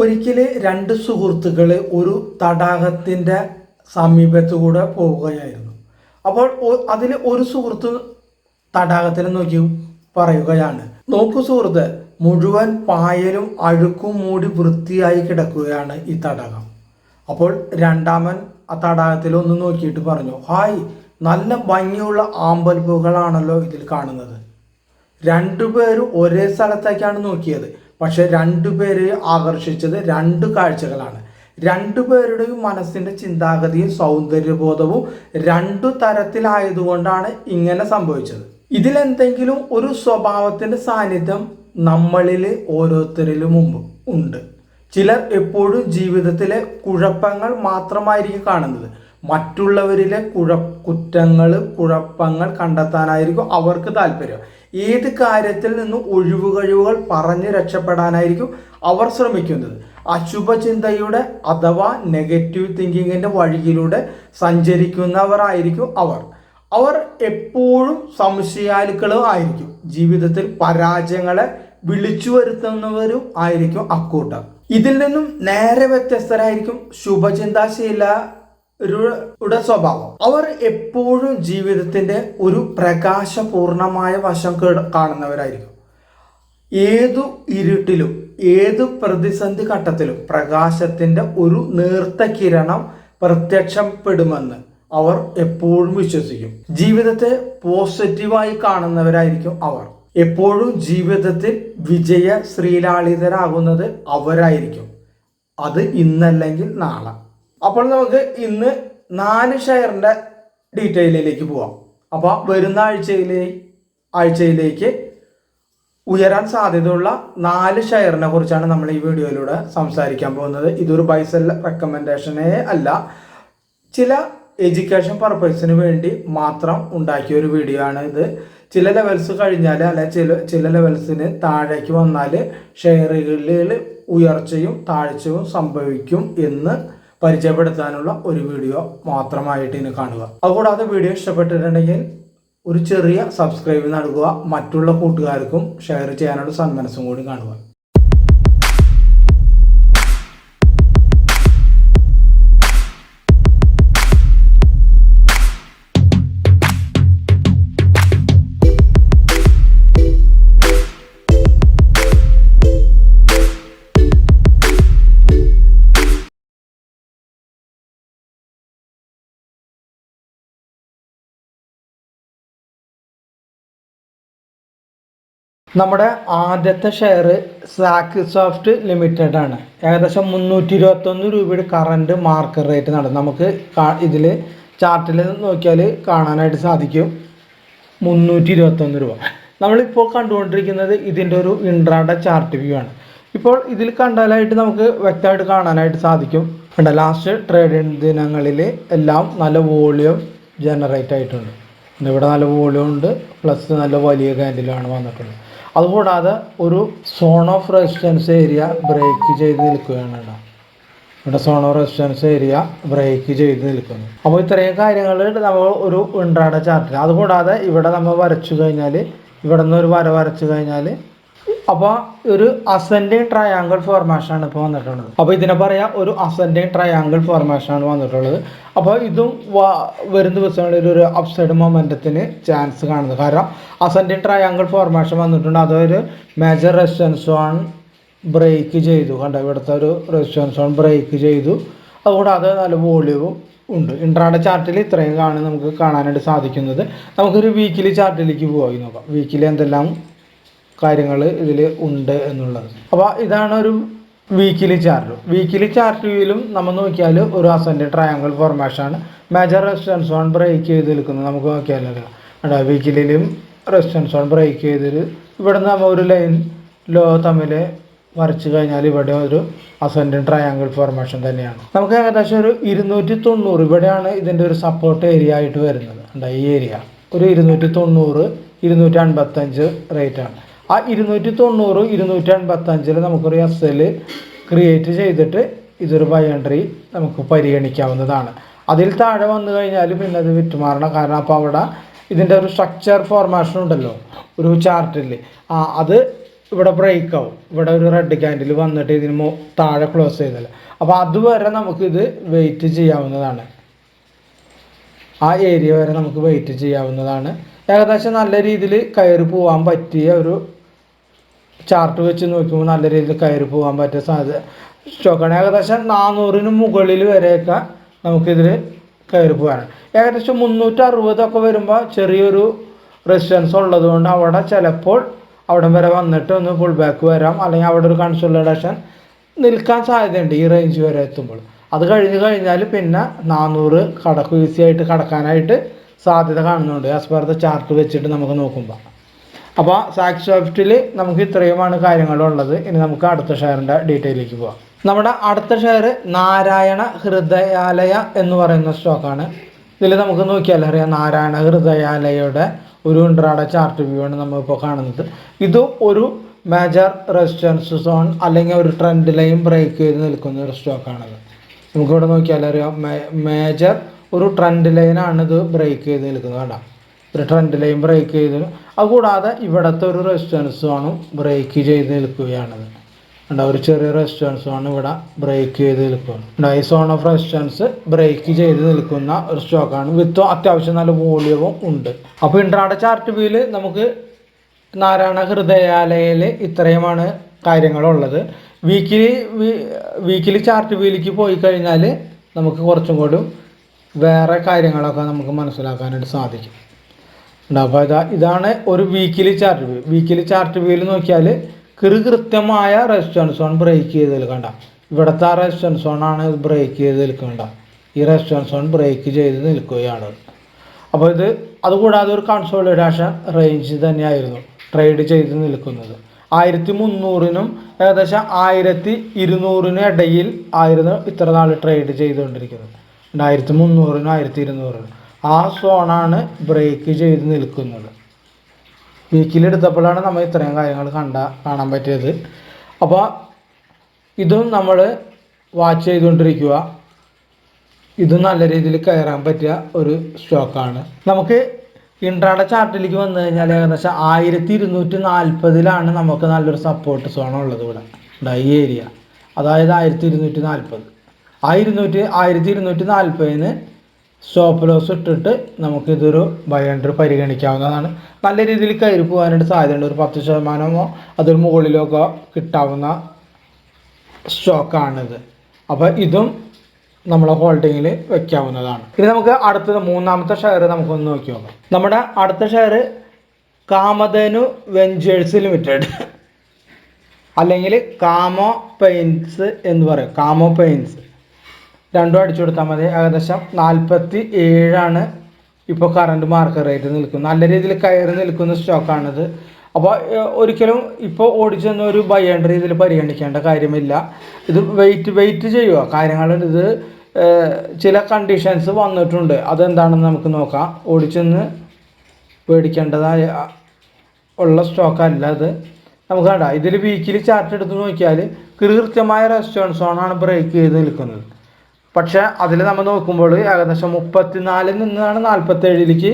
ഒരിക്കൽ രണ്ട് സുഹൃത്തുക്കൾ ഒരു തടാകത്തിന്റെ സമീപത്തുകൂടെ പോവുകയായിരുന്നു. അപ്പോൾ അതിൽ ഒരു സുഹൃത്ത് തടാകത്തിൽ നോക്കി പറയുകയാണ്. നോക്കൂ സുഹൃത്ത് മുഴുവൻ പായലും അഴുക്കും മൂടി വൃത്തിയായി കിടക്കുകയാണ് ഈ തടാകം. അപ്പോൾ രണ്ടാമൻ ആ തടാകത്തിൽ ഒന്ന് നോക്കിയിട്ട് പറഞ്ഞു ഹായ് നല്ല ഭംഗിയുള്ള ആമ്പൽപ്പുകളാണല്ലോ ഇതിൽ കാണുന്നത്. രണ്ടുപേരും ഒരേ സ്ഥലത്തേക്കാണ് നോക്കിയത്. പക്ഷെ രണ്ടുപേരെ ആകർഷിച്ചത് രണ്ട് കാഴ്ചകളാണ്. രണ്ടുപേരുടെയും മനസ്സിന്റെ ചിന്താഗതിയും സൗന്ദര്യബോധവും രണ്ടു തരത്തിലായതുകൊണ്ടാണ് ഇങ്ങനെ സംഭവിച്ചത്. ഇതിലെന്തെങ്കിലും ഒരു സ്വഭാവത്തിന്റെ സാന്നിധ്യം നമ്മളിൽ ഓരോരുത്തരിലും മുമ്പ് ഉണ്ട്. ചിലർ എപ്പോഴും ജീവിതത്തിലെ കുഴപ്പങ്ങൾ മാത്രമായിരിക്കും കാണുന്നത്. മറ്റുള്ളവരിലെ കുഴ കുറ്റങ്ങൾ കുഴപ്പങ്ങൾ കണ്ടെത്താനായിരിക്കും അവർക്ക് താല്പര്യം. ഏത് കാര്യത്തിൽ നിന്നും ഒഴിവുകഴിവുകൾ പറഞ്ഞ് രക്ഷപ്പെടാനായിരിക്കും അവർ ശ്രമിക്കുന്നത്? അശുഭചിന്തയുടെ അഥവാ നെഗറ്റീവ് തിങ്കിങ്ങിന്റെ വഴിയിലൂടെ സഞ്ചരിക്കുന്നവരായിരിക്കും അവർ. അവർ എപ്പോഴും സംശയാലുക്കളും ആയിരിക്കും. ജീവിതത്തിൽ പരാജയങ്ങളെ വിളിച്ചു വരുത്തുന്നവരും ആയിരിക്കും അക്കൂട്ടർ ഇതിൽ നിന്നും നേരെ വ്യത്യസ്തരായിരിക്കും ശുഭചിന്താശീലരുടെ സ്വഭാവം. അവർ എപ്പോഴും ജീവിതത്തിന്റെ ഒരു പ്രകാശപൂർണമായ വശം കാണുന്നവരായിരിക്കും. ഏതു ഇരുട്ടിലും ഏതു പ്രതിസന്ധി ഘട്ടത്തിലും പ്രകാശത്തിന്റെ ഒരു നേർത്ത കിരണം പ്രത്യക്ഷപ്പെടുമെന്ന് അവർ എപ്പോഴും വിശ്വസിക്കും. ജീവിതത്തെ പോസിറ്റീവായി കാണുന്നവരായിരിക്കും അവർ. എപ്പോഴും ജീവിതത്തിൽ വിജയ ശ്രീലാളിതരാകുന്നത് അവരായിരിക്കും. അത് ഇന്നല്ലെങ്കിൽ നാളെ. അപ്പോൾ നമുക്ക് ഇന്ന് നാല് ഷെയറിന്റെ ഡീറ്റെയിലേക്ക് പോവാം. അപ്പോൾ വരുന്ന ആഴ്ചയിലെ ആഴ്ചയിലേക്ക് ഉയരാൻ സാധ്യതയുള്ള നാല് ഷെയറിനെ കുറിച്ചാണ് നമ്മൾ ഈ വീഡിയോയിലൂടെ സംസാരിക്കാൻ പോകുന്നത്. ഇതൊരു ബൈസൽ റെക്കമെൻഡേഷനേ അല്ല. ചില എഡ്യൂക്കേഷൻ പർപ്പസിന് വേണ്ടി മാത്രം ഉണ്ടാക്കിയ ഒരു വീഡിയോ ആണ് ഇത്. ചില ലെവൽസ് കഴിഞ്ഞാൽ അല്ലെ ചില ചില ലെവൽസിന് താഴേക്ക് വന്നാൽ ഷെയറുകളിൽ ഉയർച്ചയും താഴ്ചയും സംഭവിക്കും എന്ന് പരിചയപ്പെടുത്താനുള്ള ഒരു വീഡിയോ മാത്രമായിട്ട് ഇനി കാണുക. അതുകൂടാതെ വീഡിയോ ഇഷ്ടപ്പെട്ടിട്ടുണ്ടെങ്കിൽ ഒരു ചെറിയ സബ്സ്ക്രൈബ് നൽകുക. മറ്റുള്ള കൂട്ടുകാർക്കും ഷെയർ ചെയ്യാനുള്ള സന്മനസ്സും കൂടി കാണുക. നമ്മുടെ ആദ്യത്തെ ഷെയർ സാക്ക് സോഫ്റ്റ് ലിമിറ്റഡ് ആണ്. ഏകദേശം മുന്നൂറ്റി ഇരുപത്തൊന്ന് രൂപയുടെ കറണ്ട് മാർക്കറ്റ് റേറ്റ് നടന്നു നമുക്ക് ഇതിൽ ചാർട്ടിൽ നോക്കിയാൽ കാണാനായിട്ട് സാധിക്കും. മുന്നൂറ്റി ഇരുപത്തൊന്ന് രൂപ. നമ്മളിപ്പോൾ കണ്ടുകൊണ്ടിരിക്കുന്നത് ഇതിന്റെ ഒരു ഇൻട്രാഡ ചാർട്ട് വ്യൂ ആണ്. ഇപ്പോൾ ഇതിൽ കണ്ടാലായിട്ട് നമുക്ക് വ്യക്തമായിട്ട് കാണാനായിട്ട് സാധിക്കും. ഉണ്ട് ലാസ്റ്റ് ട്രേഡിംഗ് ദിനങ്ങളിൽ എല്ലാം നല്ല വോളിയം ജനറേറ്റ് ആയിട്ടുണ്ട്. ഇവിടെ നല്ല വോളിയം ഉണ്ട് പ്ലസ് നല്ല വലിയ കാൻഡിലാണ് വന്നിട്ടുള്ളത്. അതുകൂടാതെ ഒരു zone of resistance area break ചെയ്ത് നിൽക്കുകയാണ് കേട്ടോ. ഇവിടെ zone of resistance area break ചെയ്ത് നിൽക്കുന്നു. അപ്പോൾ ഇത്രയും കാര്യങ്ങൾ നമ്മൾ ഒരു ഇൻട്രാഡ ചാർട്ടിൽ അതുകൂടാതെ ഇവിടെ നമ്മൾ വരച്ചു കഴിഞ്ഞാൽ ഇവിടെ നിന്ന് ഒരു വര വരച്ചു കഴിഞ്ഞാൽ അപ്പോൾ ഒരു അസെൻഡിങ് ട്രയാങ്കിൾ ഫോർമേഷൻ ആണ് ഇപ്പോൾ വന്നിട്ടുള്ളത്. അപ്പോൾ ഇതിനെ പറയാം ഒരു അസെൻഡിങ് ട്രയാങ്കിൾ ഫോർമേഷൻ ആണ് വന്നിട്ടുള്ളത്. അപ്പോൾ ഇതും വരും ദിവസങ്ങളിൽ ഒരു അപ്സൈഡ് മൊമെന്റത്തിന് ചാൻസ് കാണുന്നത് കാരണം അസെൻഡിങ് ട്രയാങ്കിൾ ഫോർമേഷൻ വന്നിട്ടുണ്ട്. അതൊരു മേജർ റെസിസ്റ്റൻസ് ഓൺ ബ്രേക്ക് ചെയ്തു. കണ്ട? ഇവിടുത്തെ ഒരു റെസിസ്റ്റൻസ് ഓൺ ബ്രേക്ക് ചെയ്തു. അതുകൂടാതെ നല്ല വോളിയവും ഉണ്ട്. ഇൻട്രാഡ ചാർട്ടിൽ ഇത്രയും കാണാൻ നമുക്ക് കാണാനായിട്ട് സാധിക്കുന്നത്. നമുക്കൊരു വീക്കിലി ചാർട്ടിലേക്ക് പോയി നോക്കാം. വീക്കിലി എന്തെല്ലാം കാര്യങ്ങൾ ഇതിൽ ഉണ്ട് എന്നുള്ളത്. അപ്പോൾ ഇതാണ് ഒരു വീക്കിലി ചാർട്ട് വീക്കിലി ചാർട്ടിലും നമ്മൾ നോക്കിയാൽ ഒരു അസെൻഡ് ട്രയാങ്കിൾ ഫോർമേഷൻ ആണ്. മേജർ റെസിസ്റ്റൻസ് ഓൺ ബ്രേക്ക് ചെയ്ത് നിൽക്കുന്നത് നമുക്ക് നോക്കിയാലോ കേട്ടോ വീക്കിലും റെസിസ്റ്റൻസ് ഓൺ ബ്രേക്ക് ചെയ്തിട്ട് ഇവിടെ നമ്മൾ ഒരു ലൈൻ ലോ തമ്മിൽ വരച്ചു കഴിഞ്ഞാൽ ഇവിടെ ഒരു അസെൻഡ് ട്രയാങ്കിൾ ഫോർമേഷൻ തന്നെയാണ്. നമുക്ക് ഏകദേശം ഒരു ഇരുന്നൂറ്റി തൊണ്ണൂറ് ഇവിടെയാണ് ഇതിന്റെ ഒരു സപ്പോർട്ട് ഏരിയ ആയിട്ട് വരുന്നത്. ഈ ഏരിയ ഒരു ഇരുന്നൂറ്റി തൊണ്ണൂറ് ഇരുന്നൂറ്റി അൻപത്തഞ്ച് റേറ്റ് ആണ്. ആ ഇരുന്നൂറ്റി തൊണ്ണൂറ് ഇരുന്നൂറ്റി അൻപത്തഞ്ചിൽ നമുക്കൊരു എസ് എൽ ക്രിയേറ്റ് ചെയ്തിട്ട് ഇതൊരു ബൈ നമുക്ക് പരിഗണിക്കാവുന്നതാണ്. അതിൽ താഴെ വന്നു കഴിഞ്ഞാൽ പിന്നെ അത് വിറ്റുമാറണം കാരണം അപ്പോൾ അവിടെ ഇതിന്റെ ഒരു സ്ട്രക്ചർ ഫോർമേഷൻ ഉണ്ടല്ലോ ഒരു ചാർട്ടിൽ ആ അത് ഇവിടെ ബ്രേക്ക് ആവും. ഇവിടെ ഒരു റെഡ് ക്യാൻഡിൽ വന്നിട്ട് ഇതിന് താഴെ ക്ലോസ് ചെയ്തല്ല അപ്പോൾ അതുവരെ നമുക്കിത് വെയിറ്റ് ചെയ്യാവുന്നതാണ്. ആ ഏരിയ വരെ നമുക്ക് വെയിറ്റ് ചെയ്യാവുന്നതാണ്. ഏകദേശം നല്ല രീതിയിൽ കയറി പോകാൻ പറ്റിയ ഒരു ചാർട്ട് വെച്ച് നോക്കുമ്പോൾ നല്ല രീതിയിൽ കയറി പോകാൻ പറ്റിയ സാധ്യത. സ്റ്റോക്കാണ് ഏകദേശം നാനൂറിന് മുകളിൽ വരെയൊക്കെ നമുക്കിതിൽ കയറി പോകാനാണ്. ഏകദേശം മുന്നൂറ്റി അറുപതൊക്കെ വരുമ്പോൾ ചെറിയൊരു റെസിസ്റ്റൻസ് ഉള്ളതുകൊണ്ട് അവിടെ ചിലപ്പോൾ അവിടം വരെ വന്നിട്ട് ഒന്ന് ഫുൾ ബാക്ക് വരാം. അല്ലെങ്കിൽ അവിടെ ഒരു കൺസോളിഡേഷൻ നിൽക്കാൻ സാധ്യതയുണ്ട് ഈ റേഞ്ച് വരെ എത്തുമ്പോൾ. അത് കഴിഞ്ഞ് കഴിഞ്ഞാൽ പിന്നെ നാനൂറ് കടക്കും ഈസി ആയിട്ട് കടക്കാനായിട്ട് സാധ്യത കാണുന്നുണ്ട്. ആസ് പെർ ദ ചാർട്ട് വെച്ചിട്ട് നമുക്ക് നോക്കുമ്പോൾ അപ്പോൾ സാക്സ് സോഫ്റ്റിൽ നമുക്ക് ഇത്രയുമാണ് കാര്യങ്ങളുള്ളത് ഇനി നമുക്ക് അടുത്ത ഷെയറിന്റെ ഡീറ്റെയിലേക്ക് പോവാം. നമ്മുടെ അടുത്ത ഷെയർ നാരായണ ഹൃദയാലയ എന്ന് പറയുന്ന സ്റ്റോക്കാണ്. ഇതിൽ നമുക്ക് നോക്കിയാൽ അറിയാം നാരായണ ഹൃദയാലയയുടെ ഒരു ഇൻട്രാഡ ചാർട്ട് വ്യൂ ആണ് നമ്മളിപ്പോൾ കാണുന്നത്. ഇത് ഒരു മേജർ റെസിസ്റ്റൻസ് സോൺ അല്ലെങ്കിൽ ഒരു ട്രെൻഡ് ലൈൻ ബ്രേക്ക് ചെയ്ത് നിൽക്കുന്ന ഒരു സ്റ്റോക്കാണത്. നമുക്കിവിടെ നോക്കിയാൽ അറിയാം മേജർ ഒരു ട്രെൻഡ് ലൈനാണ് ഇത് ബ്രേക്ക് ചെയ്ത് നിൽക്കുന്നത് കേട്ടോ ഒരു ട്രെൻഡ് ലൈൻ ബ്രേക്ക് ചെയ്ത് അതുകൂടാതെ ഇവിടുത്തെ ഒരു റെസ്റ്റോറൻസുമാണ് ബ്രേക്ക് ചെയ്ത് നിൽക്കുകയാണത്. ഉണ്ട് ഒരു ചെറിയ റെസ്റ്റോറൻസുമാണ് ഇവിടെ ബ്രേക്ക് ചെയ്ത് നിൽക്കുന്നത്. ഈ സോൺ ഓഫ് റെസിസ്റ്റൻസ് ബ്രേക്ക് ചെയ്ത് നിൽക്കുന്ന ഒരു സ്റ്റോക്കാണ് വിത്ത് അത്യാവശ്യം നല്ല വോളിയവും ഉണ്ട്. അപ്പോൾ ഇൻട്രാഡ ചാർട്ട് വ്യൂവിൽ നമുക്ക് നാരായണ ഹൃദയാലയയിൽ ഇത്രയുമാണ് കാര്യങ്ങളുള്ളത്. വീക്കിലി വീക്കിലി ചാർട്ട് വ്യൂയിലേക്ക് പോയി കഴിഞ്ഞാൽ നമുക്ക് കുറച്ചും കൂടി വേറെ കാര്യങ്ങളൊക്കെ നമുക്ക് മനസ്സിലാക്കാനായിട്ട് സാധിക്കും. ഉണ്ട്. അപ്പോൾ ഇതാ ഇതാണ് ഒരു weekly chart view weekly chart വ്യൂവിൽ നോക്കിയാൽ കൃ കൃത്യമായ റെസിസ്റ്റൻസ് സോൺ ബ്രേക്ക് ചെയ്ത് നിൽക്കണ്ട ഇവിടുത്തെ ആ റെസിസ്റ്റൻസ് സോണാണ് ബ്രേക്ക് ചെയ്ത് നിൽക്കേണ്ട ഈ റെസിസ്റ്റൻസ് സോൺ ബ്രേക്ക് ചെയ്ത് നിൽക്കുകയാണ്. അപ്പോൾ ഇത് അതുകൂടാതെ ഒരു കൺസോളിഡേഷൻ റേഞ്ച് തന്നെയായിരുന്നു ട്രേഡ് ചെയ്ത് നിൽക്കുന്നത്. ആയിരത്തി മുന്നൂറിനും ഏകദേശം ആയിരത്തി ഇരുന്നൂറിനും ഇടയിൽ ആയിരുന്നു ഇത്ര നാൾ ട്രേഡ് ചെയ്തുകൊണ്ടിരിക്കുന്നത്. ആയിരത്തി മുന്നൂറിനും ആയിരത്തി ഇരുന്നൂറിനും ആ സോണാണ് ബ്രേക്ക് ചെയ്ത് നിൽക്കുന്നത്. വീക്കിലെടുത്തപ്പോഴാണ് നമ്മൾ ഇത്രയും കാര്യങ്ങൾ കണ്ട കാണാൻ പറ്റിയത്. അപ്പോൾ ഇതും നമ്മൾ വാച്ച് ചെയ്തുകൊണ്ടിരിക്കുക. ഇതും നല്ല രീതിയിൽ കയറാൻ പറ്റിയ ഒരു സ്റ്റോക്കാണ് നമുക്ക് ഇൻട്രാഡ ചാർട്ടിലേക്ക് വന്നു കഴിഞ്ഞാൽ ഏകദേശം ആയിരത്തി ഇരുന്നൂറ്റി നാൽപ്പതിലാണ് നമുക്ക് നല്ലൊരു സപ്പോർട്ട് സോൺ ഉള്ളത് ഇവിടെ ഈ ഏരിയ അതായത് ആയിരത്തി ഇരുന്നൂറ്റി നാൽപ്പത് ആ ഇരുന്നൂറ്റി ആയിരത്തി ഇരുന്നൂറ്റി നാൽപ്പതിന് സ്റ്റോപ്പ് ലോസ് ഇട്ടിട്ട് നമുക്കിതൊരു ബയോണ്ടർ പരിഗണിക്കാവുന്നതാണ്. നല്ല രീതിയിൽ കയറി പോകാനായിട്ട് സാധ്യതയുണ്ട്. ഒരു പത്ത് ശതമാനമോ അതിന് മുകളിലൊക്കെ കിട്ടാവുന്ന സ്റ്റോക്കാണിത് അപ്പോൾ ഇതും നമ്മളെ ഹോൾഡിങ്ങിൽ വെക്കാവുന്നതാണ്. ഇനി നമുക്ക് അടുത്തത് മൂന്നാമത്തെ ഷെയർ നമുക്കൊന്ന് നോക്കി നോക്കാം. നമ്മുടെ അടുത്ത ഷെയർ കാമധനു വെഞ്ചേഴ്സ് ലിമിറ്റഡ് അല്ലെങ്കിൽ കാമോ പെയിൻസ് എന്ന് പറയും. കാമോ പെയിൻസ് രണ്ടും അടിച്ചു കൊടുത്താൽ മതി. ഏകദേശം നാൽപ്പത്തി ഏഴാണ് ഇപ്പോൾ കറണ്ട് മാർക്കറ്റ് റേറ്റ് നിൽക്കുന്നത് നല്ല രീതിയിൽ കയറി നിൽക്കുന്ന സ്റ്റോക്കാണിത് അപ്പോൾ ഒരിക്കലും ഇപ്പോൾ ഓടിച്ചെന്ന ഒരു ബൈ ആൻഡ് രീതിയിൽ പരിഗണിക്കേണ്ട കാര്യമില്ല. ഇത് വെയിറ്റ് വെയിറ്റ് ചെയ്യുക കാര്യങ്ങൾ ഇത് ചില കണ്ടീഷൻസ് വന്നിട്ടുണ്ട്. അതെന്താണെന്ന് നമുക്ക് നോക്കാം. ഓടിച്ചെന്ന് പേടിക്കേണ്ടതായ ഉള്ള സ്റ്റോക്കല്ല അത്. നമുക്ക് കണ്ട ഇതിൽ വീക്കിലി ചാർട്ട് എടുത്ത് നോക്കിയാൽ കൃത്യമായ റെസ്റ്റോറൻസ് സോണാണ് ബ്രേക്ക് ചെയ്ത് നിൽക്കുന്നത്. പക്ഷേ അതിൽ നമ്മൾ നോക്കുമ്പോൾ ഏകദേശം മുപ്പത്തിനാലിൽ നിന്നാണ് നാൽപ്പത്തേഴിലേക്ക്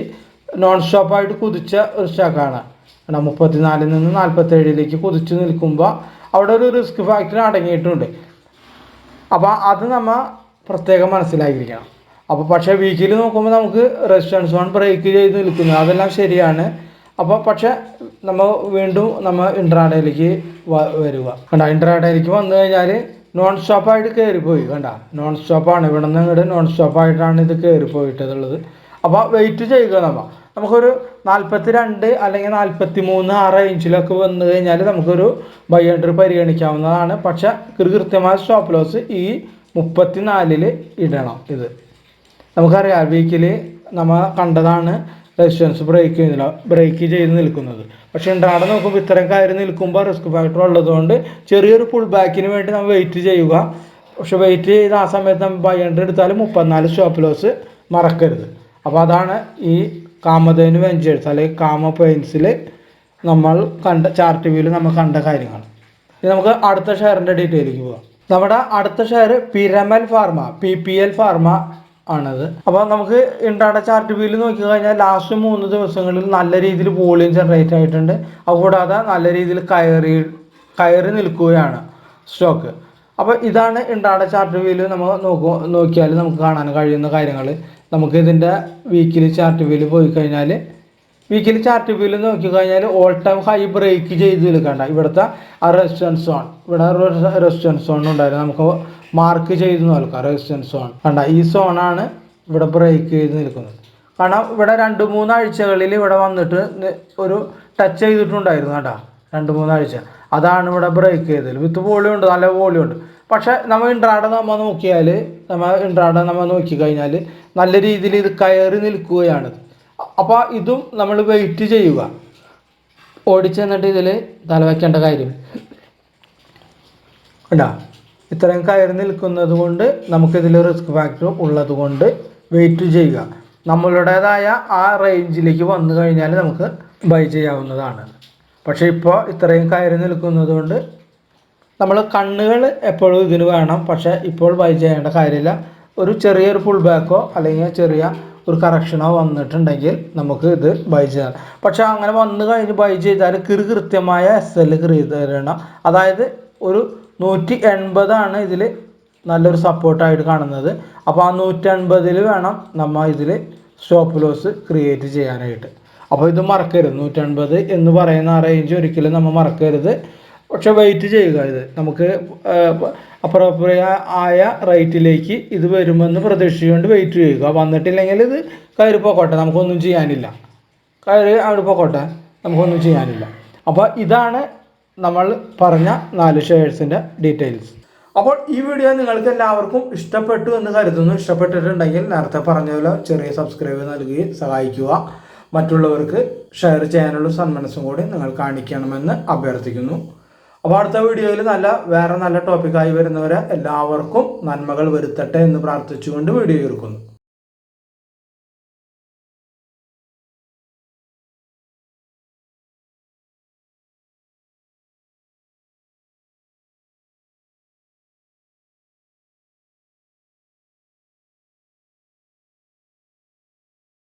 നോൺ സ്റ്റോപ്പായിട്ട് കുതിച്ച ഒരു സ്റ്റോക്കാണ് കാരണം മുപ്പത്തിനാലിൽ നിന്ന് നാൽപ്പത്തേഴിലേക്ക് കുതിച്ച് നിൽക്കുമ്പോൾ അവിടെ ഒരു റിസ്ക് ഫാക്ടർ അടങ്ങിയിട്ടുണ്ട്. അപ്പോൾ അത് നമ്മൾ പ്രത്യേകം മനസ്സിലാക്കിയിരിക്കണം. അപ്പോൾ പക്ഷേ വീക്കിൽ നോക്കുമ്പോൾ നമുക്ക് റെസിസ്റ്റൻസ് വൺ ബ്രേക്ക് ചെയ്ത് നിൽക്കുന്നു. അതെല്ലാം ശരിയാണ്. അപ്പോൾ പക്ഷേ നമ്മൾ വീണ്ടും നമ്മൾ ഇൻട്രാഡയിലേക്ക് വരിക കണ്ട ഇൻട്രാഡയിലേക്ക് വന്നു കഴിഞ്ഞാൽ നോൺ സ്റ്റോപ്പായിട്ട് കയറിപ്പോയി കണ്ട? നോൺ സ്റ്റോപ്പാണ് ഇവിടെ നിന്ന് ഇങ്ങോട്ട് നോൺ സ്റ്റോപ്പായിട്ടാണ് ഇത് കയറിപ്പോയിട്ടുള്ളത് അപ്പോൾ വെയിറ്റ് ചെയ്യുക നമ്മൾ നമുക്കൊരു നാൽപ്പത്തി രണ്ട് അല്ലെങ്കിൽ നാൽപ്പത്തി മൂന്ന് ആ റേഞ്ചിലൊക്കെ വന്നു കഴിഞ്ഞാൽ നമുക്കൊരു ബൈ പരിഗണിക്കാവുന്നതാണ്. പക്ഷെ കൃത്യമായ സ്റ്റോപ്പ് ലോസ് ഈ മുപ്പത്തി നാലിൽ ഇടണം ഇത്. നമുക്കറിയാം വീക്കിൽ നമ്മൾ കണ്ടതാണ് റെസിസ്റ്റൻസ് ബ്രേക്ക് ചെയ്യുന്നില്ല ബ്രേക്ക് ചെയ്ത് നിൽക്കുന്നത്. പക്ഷെ ഉണ്ടാടെ നോക്കുമ്പോൾ ഇത്തരം കാര്യം നിൽക്കുമ്പോൾ റിസ്ക് ഫാക്ടർ ഉള്ളതുകൊണ്ട് ചെറിയൊരു പുൾ ബാക്കിന് വേണ്ടി നമ്മൾ വെയിറ്റ് ചെയ്യുക. പക്ഷെ വെയിറ്റ് ചെയ്ത് ആ സമയത്ത് നമ്മൾ ബൈ ഹൺഡ്രഡ് എടുത്താൽ മുപ്പത്തിനാല് സ്റ്റോപ്പ് ലോസ് മറക്കരുത്. അപ്പോൾ അതാണ് ഈ കാമതേന് വെഞ്ചേഴ്സ് അല്ലെങ്കിൽ കാമ പെയിൻസിൽ നമ്മൾ കണ്ട ചാർട്ട് വ്യൂവിൽ നമ്മൾ കണ്ട കാര്യങ്ങൾ. ഇനി നമുക്ക് അടുത്ത ഷെയറിന്റെ ഡീറ്റെയിലേക്ക് പോകാം നമ്മുടെ അടുത്ത share Piramal pharma P P L pharma ആണത്. അപ്പോൾ നമുക്ക് ഇൻട്രാഡ ചാർട്ട് വ്യൂവിൽ നോക്കി കഴിഞ്ഞാൽ ലാസ്റ്റ് മൂന്ന് ദിവസങ്ങളിൽ നല്ല രീതിയിൽ വോളിയം ജനറേറ്റ് ആയിട്ടുണ്ട്. അതുകൂടാതെ നല്ല രീതിയിൽ കയറി കയറി നിൽക്കുകയാണ് സ്റ്റോക്ക് അപ്പോൾ ഇതാണ് ഇൻട്രാഡ ചാർട്ട് വ്യൂവിൽ നമ്മൾ നോക്കു നോക്കിയാൽ നമുക്ക് കാണാൻ കഴിയുന്ന കാര്യങ്ങൾ നമുക്ക് ഇതിന്റെ വീക്കിലി ചാർട്ട് വ്യൂവിൽ പോയി കഴിഞ്ഞാൽ വീക്കിലി ചാർട്ട് വ്യൂവിൽ നോക്കി കഴിഞ്ഞാൽ ഓൾ ടൈം ഹൈ ബ്രേക്ക് ചെയ്ത് നിൽക്കണ്ട ഇവിടുത്തെ ആ റെസിസ്റ്റൻസ് സോൺ ഇവിടെ റെസിസ്റ്റൻസ് സോൺ ഉണ്ടായിരുന്നു. നമുക്ക് മാർക്ക് ചെയ്ത് നോക്കാം. റെസിസ്റ്റൻസ് സോൺ കണ്ട ഈ സോണാണ് ഇവിടെ ബ്രേക്ക് ചെയ്ത് നിൽക്കുന്നത്. കാരണം ഇവിടെ രണ്ട് മൂന്നാഴ്ചകളിൽ ഇവിടെ വന്നിട്ട് ഒരു ടച്ച് ചെയ്തിട്ടുണ്ടായിരുന്നു കേട്ടോ രണ്ട് മൂന്നാഴ്ച അതാണ് ഇവിടെ ബ്രേക്ക് ചെയ്തത് വിത്ത് വോളിയം ഉണ്ട് നല്ല വോളിയം ഉണ്ട്. പക്ഷേ നമ്മൾ ഇൻട്രാഡ നമ്മൾ നോക്കിയാൽ നമ്മൾ ഇൻട്രാഡ നമ്മൾ നോക്കിക്കഴിഞ്ഞാൽ നല്ല രീതിയിൽ ഇത് കയറി നിൽക്കുകയാണ്. അപ്പോൾ ഇതും നമ്മൾ വെയിറ്റ് ചെയ്യുക. ഓടിച്ചു തന്നിട്ട് ഇതിൽ തലവെക്കേണ്ട കാര്യം. ഉണ്ടാ ഇത്രയും കയറി നിൽക്കുന്നത് കൊണ്ട് നമുക്കിതിൽ റിസ്ക് ഫാക്ടർ ഉള്ളത് കൊണ്ട് വെയിറ്റ് ചെയ്യുക. നമ്മളുടേതായ ആ റേഞ്ചിലേക്ക് വന്നു കഴിഞ്ഞാൽ നമുക്ക് ബൈ ചെയ്യാവുന്നതാണ്. പക്ഷേ ഇപ്പോൾ ഇത്രയും കയറി നിൽക്കുന്നത് കൊണ്ട് നമ്മൾ കണ്ണുകൾ എപ്പോഴും ഇതിന് വേണം. പക്ഷേ ഇപ്പോൾ ബൈ ചെയ്യേണ്ട കാര്യമില്ല. ഒരു ചെറിയൊരു ഫുൾ ബാക്കോ അല്ലെങ്കിൽ ചെറിയ ഒരു കറക്ഷനോ വന്നിട്ടുണ്ടെങ്കിൽ നമുക്ക് ഇത് ബൈ ചെയ്യാം. പക്ഷേ അങ്ങനെ വന്നു കഴിഞ്ഞ് ബൈ ചെയ്താൽ കിറു കൃത്യമായ എസ് എൽ തരണം അതായത് ഒരു നൂറ്റി എൺപതാണ് ഇതിൽ നല്ലൊരു സപ്പോർട്ടായിട്ട് കാണുന്നത്. അപ്പോൾ ആ നൂറ്റി എൺപതിൽ വേണം നമ്മൾ ഇതിൽ സ്റ്റോപ്പ് ലോസ് ക്രിയേറ്റ് ചെയ്യാനായിട്ട്. അപ്പോൾ ഇത് മറക്കരുത്. നൂറ്റൻപത് എന്ന് പറയുന്ന ആ റേഞ്ച് ഒരിക്കലും നമ്മൾ മറക്കരുത്. പക്ഷെ വെയിറ്റ് ചെയ്യുക ഇത്. നമുക്ക് അപ്രോപ്രിയ ആയ റേറ്റിലേക്ക് ഇത് വരുമെന്ന് പ്രതീക്ഷിച്ചുകൊണ്ട് വെയിറ്റ് ചെയ്യുക. വന്നിട്ടില്ലെങ്കിൽ ഇത് കയറി പോക്കോട്ടെ നമുക്കൊന്നും ചെയ്യാനില്ല. കയറി അവിടെ പോക്കോട്ടെ നമുക്കൊന്നും ചെയ്യാനില്ല. അപ്പോൾ ഇതാണ് നമ്മൾ പറഞ്ഞ നാല് ഷെയർസിന്റെ ഡീറ്റെയിൽസ് അപ്പോൾ ഈ വീഡിയോ നിങ്ങൾക്ക് എല്ലാവർക്കും ഇഷ്ടപ്പെട്ടു എന്ന് കരുതുന്നു. ഇഷ്ടപ്പെട്ടിട്ടുണ്ടെങ്കിൽ നേരത്തെ പറഞ്ഞതുപോലെ പോലെ ചെറിയ സബ്സ്ക്രൈബ് നൽകി സഹായിക്കുക. മറ്റുള്ളവർക്ക് ഷെയർ ചെയ്യാനുള്ള സന്മനസ്സും കൂടി നിങ്ങൾ കാണിക്കണമെന്ന് അഭ്യർത്ഥിക്കുന്നു. അപ്പോൾ അടുത്ത വീഡിയോയിൽ നല്ല വേറെ നല്ല ടോപ്പിക്കായി വരുന്നവരെ എല്ലാവർക്കും നന്മകൾ വരുത്തട്ടെ എന്ന് പ്രാർത്ഥിച്ചുകൊണ്ട് വീഡിയോ ഇരിക്കുന്നു.